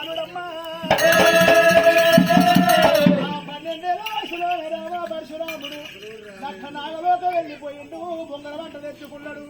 బాలుడమ్మా పరశురాముడు. నక్క నాగలోక వెళ్ళిపోయిండు బొంగల వంట తెచ్చుకున్నాడు.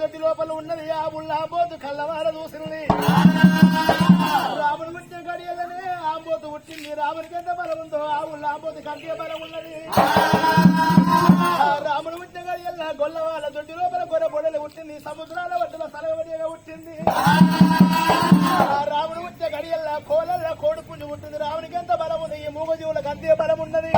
దొడ్డి లోపల ఉన్నది. ఆ ఉళ్ళాబోతు కళ్ళవార చూసింది రాముడు పుట్టిన గడియలనే ఆంబోతు పుట్టింది. రాముడికి ఎంత బలం ఉందో ఆ ఉళ్ళాబోతు కంటే బలం ఉన్నది. రాముడు పుట్టిన గడియల గొల్లవాళ్ళ దొడ్డి లోపల గొర్రె బొడలు పుట్టింది. సముద్రాల వడ్డల సరవడిగా పుట్టింది. ఆ రాముడు పుట్టిన గడియల్ల కోలల్ల కోడి పుంజు ఉంటుంది రామునికి ఎంత బలం ఉంది? ఈ మూగజీవులకు అంతే బలం ఉన్నది.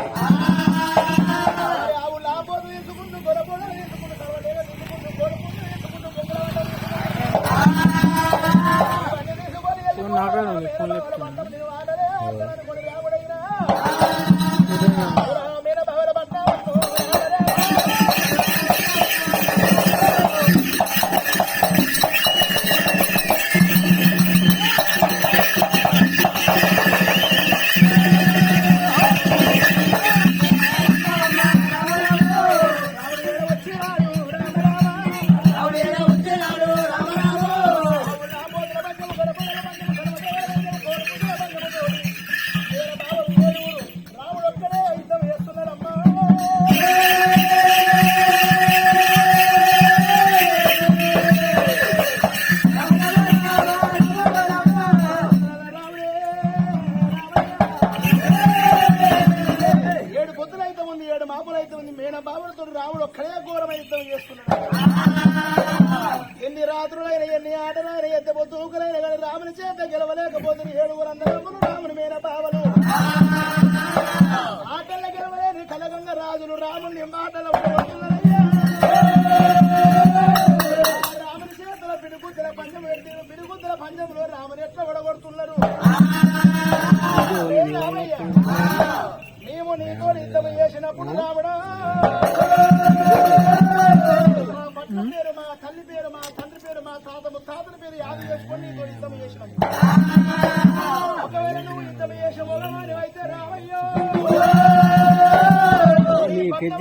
నేను రాముని చేత గెలవలేకపోతుంది ఏడుగురు అందరములు రాముని మీద బావలు. ఆటల్లో గెలవలేని కలగంగ రాజులు రాముని మాటల రాముని చేతల పిడుగుద్దల పంచం పెడితే పిడుగుద్దల పంచంలో రాముని ఎట్లా ఒడగొడుతున్నారు? మేము నీతో యుద్ధం చేసినప్పుడు రాముడా అన్న పేరు మా తల్లి పేరు మా తండ్రి పేరు మా తాత తాతల పేరు యాద చేసుకొని నీతో యుద్ధం చేసినాం. ఒకవేళ నువ్వు యుద్ధం చేసే వాళ్ళు అయితే రావయ్యో. పెద్ద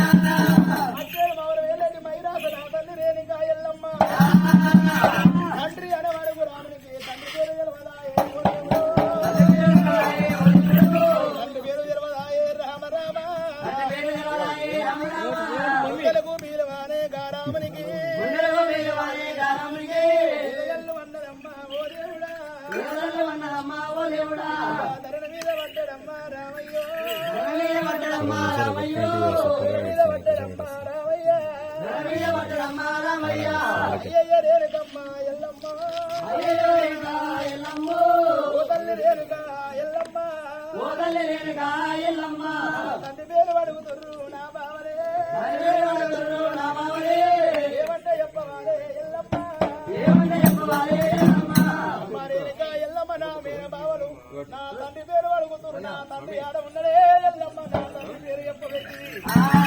తండ్రి పేరు నా నా బావరే. ఎల్లమ్మ. ఎల్లమ్మ. నా నా తండ్రి పేరు అడుగుతుర్రు నా తండ్రి ఆడ ఉన్నదే ఎల్లమ్మ. నా తండ్రి పేరు చెప్పబెట్టి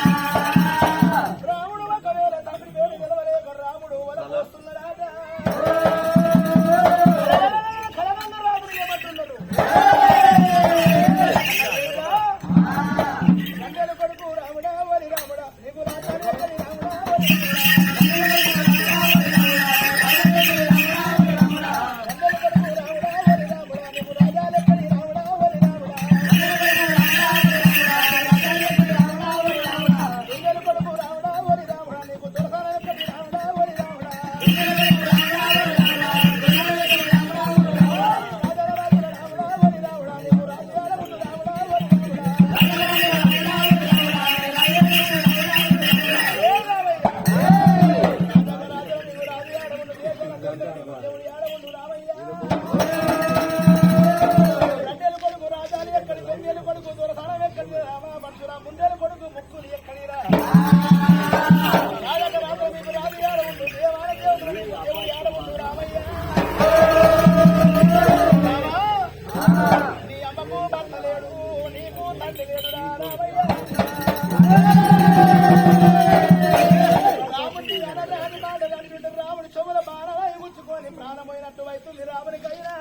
రాముడి చోమల బాణమై గుచ్చుకొని ప్రాణమైనట్టు వైతుంది రాముడి కైనా